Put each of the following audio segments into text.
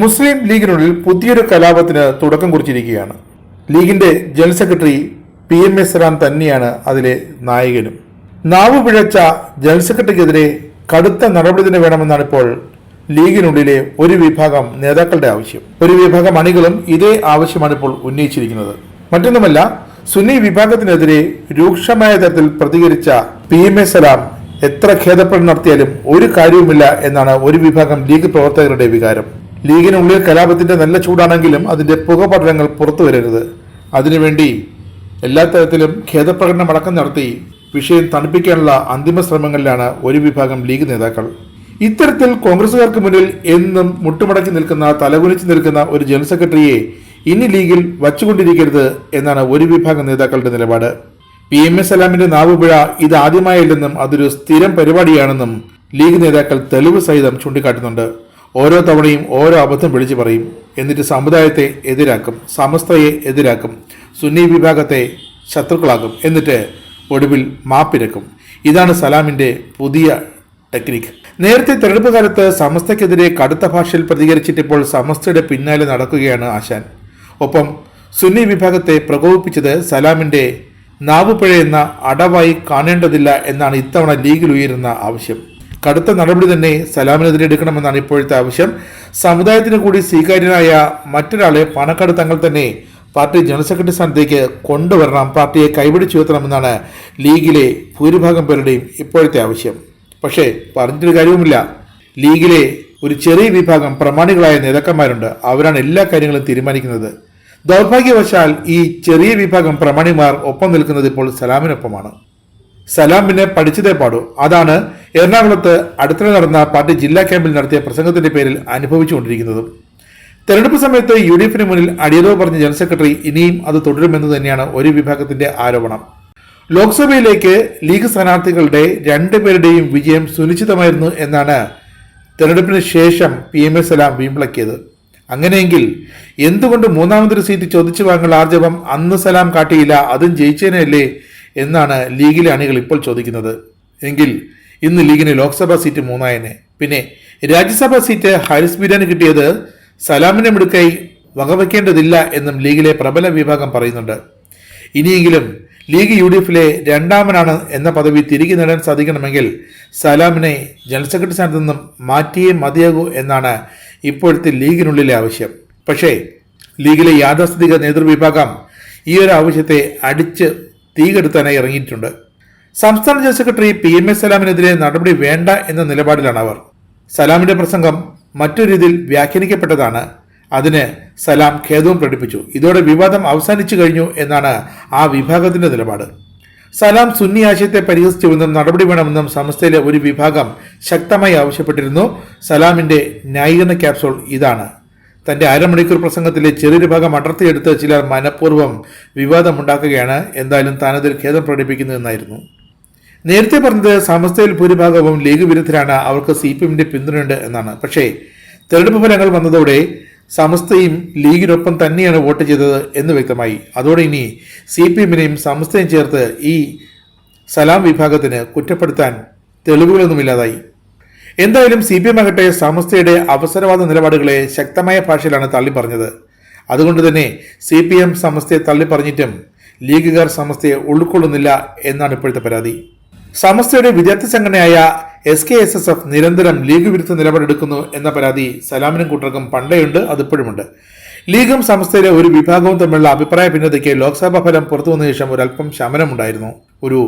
മുസ്ലിം ലീഗിനുള്ളിൽ പുതിയൊരു കലാപത്തിന് തുടക്കം കുറിച്ചിരിക്കുകയാണ്. ലീഗിന്റെ general secretary P M S Ram തന്നെയാണ് അതിലെ നായകനും. നാവ് പിഴച്ച ജനറൽ സെക്രട്ടറിക്കെതിരെ കടുത്ത നടപടി തന്നെ വേണമെന്നാണ് ഇപ്പോൾ ലീഗിനുള്ളിലെ ഒരു വിഭാഗം നേതാക്കളുടെ ആവശ്യം. ഒരു വിഭാഗം അണികളും ഇതേ ആവശ്യമാണ് ഇപ്പോൾ ഉന്നയിച്ചിരിക്കുന്നത്. മറ്റൊന്നുമല്ല സുന്നി വിഭാഗത്തിനെതിരെ രൂക്ഷമായ തരത്തിൽ പ്രതികരിച്ച പി എം എസ് സലാം എത്ര ഖേദപ്പെടൽ നടത്തിയാലും ഒരു കാര്യവുമില്ല എന്നാണ് ഒരു വിഭാഗം ലീഗ് പ്രവർത്തകരുടെ വികാരം. ലീഗിനുള്ളിൽ കലാപത്തിന്റെ നല്ല ചൂടാണെങ്കിലും അതിന്റെ പുകപടലങ്ങൾ പുറത്തു വരരുത്. അതിനുവേണ്ടി എല്ലാ തരത്തിലും ഖേദപ്രകടനം അടക്കം നടത്തി വിഷയം തണുപ്പിക്കാനുള്ള അന്തിമ ശ്രമങ്ങളിലാണ് ഒരു വിഭാഗം ലീഗ് നേതാക്കൾ. ഇത്തരത്തിൽ കോൺഗ്രസുകാർക്ക് മുന്നിൽ എന്നും മുട്ടുമടക്കി നിൽക്കുന്ന തലകുനിച്ച് നിൽക്കുന്ന ഒരു ജനറൽ സെക്രട്ടറിയെ ഇനി ലീഗിൽ വച്ചുകൊണ്ടിരിക്കരുത് എന്നാണ് ഒരു വിഭാഗം നേതാക്കളുടെ നിലപാട്. പി എം എസ് സലാമിന്റെ നാവുപിഴ ഇതാദ്യമായില്ലെന്നും അതൊരു സ്ഥിരം പരിപാടിയാണെന്നും ലീഗ് നേതാക്കൾ തെളിവ് സഹിതം ചൂണ്ടിക്കാട്ടുന്നുണ്ട്. ഓരോ തവണയും ഓരോ അബദ്ധം വിളിച്ചു പറയും. എന്നിട്ട് സമുദായത്തെ എതിരാക്കും. സമസ്തയെ എതിരാക്കും. സുന്നി വിഭാഗത്തെ ശത്രുക്കളാക്കും. എന്നിട്ട് ഒടുവിൽ മാപ്പിരക്കും. ഇതാണ് സലാമിന്റെ പുതിയ ടെക്നിക്ക്. നേരത്തെ തെരഞ്ഞെടുപ്പ് കാലത്ത് സമസ്തയ്ക്കെതിരെ കടുത്ത ഭാഷയിൽ പ്രതികരിച്ചിട്ടിപ്പോൾ സമസ്തയുടെ പിന്നാലെ നടക്കുകയാണ് ആശാൻ. ഒപ്പം സുന്നി വിഭാഗത്തെ പ്രകോപിപ്പിച്ചത് സലാമിന്റെ നാവുപിഴ എന്ന അടവായി കാണേണ്ടതില്ല എന്നാണ് ഇത്തവണ ലീഗിൽ ഉയരുന്ന ആവശ്യം. കടുത്ത നടപടി തന്നെ സലാമിനെതിരെ എടുക്കണമെന്നാണ് ഇപ്പോഴത്തെ ആവശ്യം. സമുദായത്തിന് കൂടി സ്വീകാര്യനായ മറ്റൊരാളെ പണക്കാട് തങ്ങൾ തന്നെ പാർട്ടി ജനറൽ സെക്രട്ടറി സ്ഥാനത്തേക്ക് കൊണ്ടുവരണം പാർട്ടിയെ കൈപിടിച്ചുയർത്തണമെന്നാണ് ലീഗിലെ ഭൂരിഭാഗം പേരുടെയും ഇപ്പോഴത്തെ ആവശ്യം. പക്ഷേ പറഞ്ഞിട്ടൊരു കാര്യവുമില്ല. ലീഗിലെ ഒരു ചെറിയ വിഭാഗം പ്രമാണികളായ നേതാക്കന്മാരുണ്ട്. അവരാണ് എല്ലാ കാര്യങ്ങളും തീരുമാനിക്കുന്നത്. ദൗർഭാഗ്യവശാൽ ഈ ചെറിയ വിഭാഗം പ്രമാണിമാർ ഒപ്പം നിൽക്കുന്നത് ഇപ്പോൾ സലാമിനൊപ്പമാണ്. സലാം പിന്നെ പഠിച്ചതേ പാടൂ. അതാണ് എറണാകുളത്ത് അടുത്തിടെ നടന്ന പാർട്ടി ജില്ലാ ക്യാമ്പിൽ നടത്തിയ പ്രസംഗത്തിന്റെ പേരിൽ അനുഭവിച്ചുകൊണ്ടിരിക്കുന്നതും. തെരഞ്ഞെടുപ്പ് സമയത്ത് യു ഡി എഫിന് മുന്നിൽ അടിയറവ് പറഞ്ഞ ജനറൽ സെക്രട്ടറി ഇനിയും അത് തുടരുമെന്ന് തന്നെയാണ് ഒരു വിഭാഗത്തിന്റെ ആരോപണം. ലോക്സഭയിലേക്ക് ലീഗ് സ്ഥാനാർത്ഥികളുടെ രണ്ടുപേരുടെയും വിജയം സുനിശ്ചിതമായിരുന്നു എന്നാണ് തെരഞ്ഞെടുപ്പിന് ശേഷം പി എം എസ് സലാം വീമ്പിളക്കിയത്. അങ്ങനെയെങ്കിൽ എന്തുകൊണ്ട് മൂന്നാമതൊരു സീറ്റ് ചോദിച്ചു വാങ്ങുള്ള ആർജവം അന്ന് സലാം കാട്ടിയില്ല അതും ജയിച്ചേനല്ലേ എന്നാണ് ലീഗിലെ അണികൾ ഇപ്പോൾ ചോദിക്കുന്നത്. എങ്കിൽ ഇന്ന് ലീഗിന് ലോക്സഭാ സീറ്റ് മൂന്നായനെ. പിന്നെ രാജ്യസഭാ സീറ്റ് ഹാരിസ് ബീരാന് കിട്ടിയത് സലാമിനെ മിടുക്കായി വകവയ്ക്കേണ്ടതില്ല എന്നും ലീഗിലെ പ്രബല വിഭാഗം പറയുന്നുണ്ട്. ഇനിയെങ്കിലും ലീഗ് യു ഡി എഫിലെ രണ്ടാമനാണ് എന്ന പദവി തിരികെ നേടാൻ സാധിക്കണമെങ്കിൽ സലാമിനെ ജനറൽ സെക്രട്ടറി സ്ഥാനത്ത് നിന്നും മാറ്റിയേ മതിയാകൂ എന്നാണ് ഇപ്പോഴത്തെ ലീഗിനുള്ളിലെ ആവശ്യം. പക്ഷേ ലീഗിലെ യാഥാസ്ഥിതിക നേതൃവിഭാഗം ഈ ഒരു ആവശ്യത്തെ അടിച്ച് തീകെടുത്താനായി ഇറങ്ങിയിട്ടുണ്ട്. സംസ്ഥാന general secretary P M S സലാമിനെതിരെ നടപടി വേണ്ട എന്ന നിലപാടിലാണ് അവർ. സലാമിന്റെ പ്രസംഗം മറ്റൊരു രീതിയിൽ വ്യാഖ്യാനിക്കപ്പെട്ടതാണ്. അതിന് സലാം ഖേദവും പ്രകടിപ്പിച്ചു. ഇതോടെ വിവാദം അവസാനിച്ചു കഴിഞ്ഞു എന്നാണ് ആ വിഭാഗത്തിന്റെ നിലപാട്. സലാം സുന്നി ആശയത്തെ പരിഹസിച്ചുവെന്നും നടപടി വേണമെന്നും സംസ്ഥയിലെ ഒരു വിഭാഗം ശക്തമായി ആവശ്യപ്പെട്ടിരുന്നു. സലാമിന്റെ ന്യായീകരണ ക്യാപ്സൂൾ ഇതാണ്. തന്റെ അരമണിക്കൂർ പ്രസംഗത്തിലെ ചെറിയൊരു ഭാഗം അടർത്തിയെടുത്ത് ചിലർ മനഃപൂർവം വിവാദമുണ്ടാക്കുകയാണ് എന്തായാലും താനതിൽ ഖേദം പ്രകടിപ്പിക്കുന്നതെന്നായിരുന്നു. നേരത്തെ പറഞ്ഞത് സമസ്തയിൽ ഭൂരിഭാഗവും ലീഗ് വിരുദ്ധരാണ് അവർക്ക് സി പി എമ്മിന്റെ പിന്തുണയുണ്ട് എന്നാണ്. പക്ഷേ തെരഞ്ഞെടുപ്പ് ഫലങ്ങൾ വന്നതോടെ സമസ്തയും ലീഗിനൊപ്പം തന്നെയാണ് വോട്ട് ചെയ്തത് എന്ന് വ്യക്തമായി. അതോടെ ഇനി സി പി എമ്മിനെയും സമസ്തയും ചേർത്ത് ഈ സലാം വിഭാഗത്തിന് കുറ്റപ്പെടുത്താൻ തെളിവുകളൊന്നുമില്ലാതായി എന്തായാലും സി പി എം ആകട്ടെ സമസ്തയുടെ അവസരവാദ നിലപാടുകളെ ശക്തമായ ഭാഷയിലാണ് തള്ളി പറഞ്ഞത് അതുകൊണ്ട് തന്നെ സി പി എം സമസ്തയെ തള്ളി പറഞ്ഞിട്ടും ലീഗുകാർ സമസ്തയെ ഉൾക്കൊള്ളുന്നില്ല എന്നാണ് ഇപ്പോഴത്തെ പരാതി. സമസ്തയുടെ വിദ്യാർത്ഥി സംഘടനയായ S K S S F നിരന്തരം ലീഗ് വിരുദ്ധ നിലപാടെടുക്കുന്നു എന്ന പരാതി സലാമിനും കൂട്ടർക്കും പണ്ടേയുണ്ട് അതിപ്പോഴുമുണ്ട്. ലീഗും സമസ്തയിലെ ഒരു വിഭാഗവും തമ്മിലുള്ള അഭിപ്രായ ഭിന്നതയ്ക്ക് ലോക്സഭാ ഫലം പുറത്തു വന്ന ശേഷം ഒരല്പം ശമനമുണ്ടായിരുന്നു. ഒരു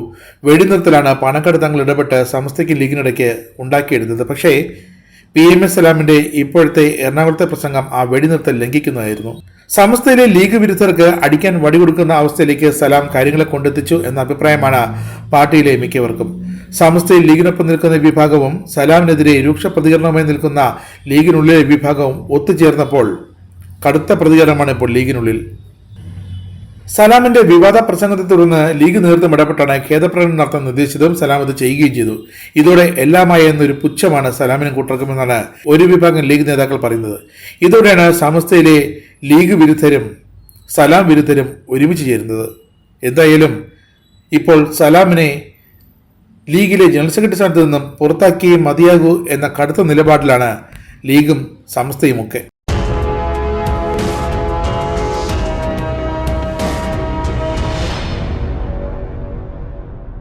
വെടിനിർത്തലാണ് പാണക്കാട് തങ്ങൾ ഇടപെട്ട് സംസ്ഥയ്ക്ക് ലീഗിനിടയ്ക്ക് ഉണ്ടാക്കിയെടുത്തത്. പക്ഷേ പി എം എസ് സലാമിന്റെ ഇപ്പോഴത്തെ എറണാകുളത്തെ പ്രസംഗം ആ വെടിനിർത്തൽ ലംഘിക്കുന്നതായിരുന്നു. സമസ്തയിലെ ലീഗ് വിരുദ്ധർക്ക് അടിക്കാൻ വടികൊടുക്കുന്ന അവസ്ഥയിലേക്ക് സലാം കാര്യങ്ങളെ കൊണ്ടെത്തിച്ചു എന്ന അഭിപ്രായമാണ് പാർട്ടിയിലെ മിക്കവർക്കും. സമസ്തയിൽ ലീഗിനൊപ്പം നിൽക്കുന്ന വിഭാഗവും സലാമിനെതിരെ രൂക്ഷ പ്രതികരണവുമായി നിൽക്കുന്ന ലീഗിനുള്ളിലെ വിഭാഗവും ഒത്തുചേർന്നപ്പോൾ കടുത്ത പ്രതികരണമാണ് ഇപ്പോൾ ലീഗിനുള്ളിൽ. സലാമിന്റെ വിവാദ പ്രസംഗത്തെ തുടർന്ന് ലീഗ് നേതൃത്വം ഇടപെട്ടാണ് ഖേദപ്രകടനം നടത്താൻ നിർദ്ദേശിച്ചതും സലാം അത് ചെയ്യുകയും ചെയ്തു. ഇതോടെ എല്ലാമായി എന്നൊരു പുച്ഛമാണ് സലാമിനും കൂട്ടർക്കുമെന്നാണ് ഒരു വിഭാഗം ലീഗ് നേതാക്കൾ പറയുന്നത്. ഇതോടെയാണ് സമസ്തയിലെ ലീഗ് വിരുദ്ധരും സലാം വിരുദ്ധരും ഒരുമിച്ച് ചേരുന്നത്. എന്തായാലും ഇപ്പോൾ സലാമിനെ ലീഗിലെ ജനറൽ സെക്രട്ടറി സ്ഥാനത്ത് നിന്നും പുറത്താക്കിയേ മതിയാകൂ എന്ന കടുത്ത നിലപാടിലാണ് ലീഗും സംസ്ഥയുമൊക്കെ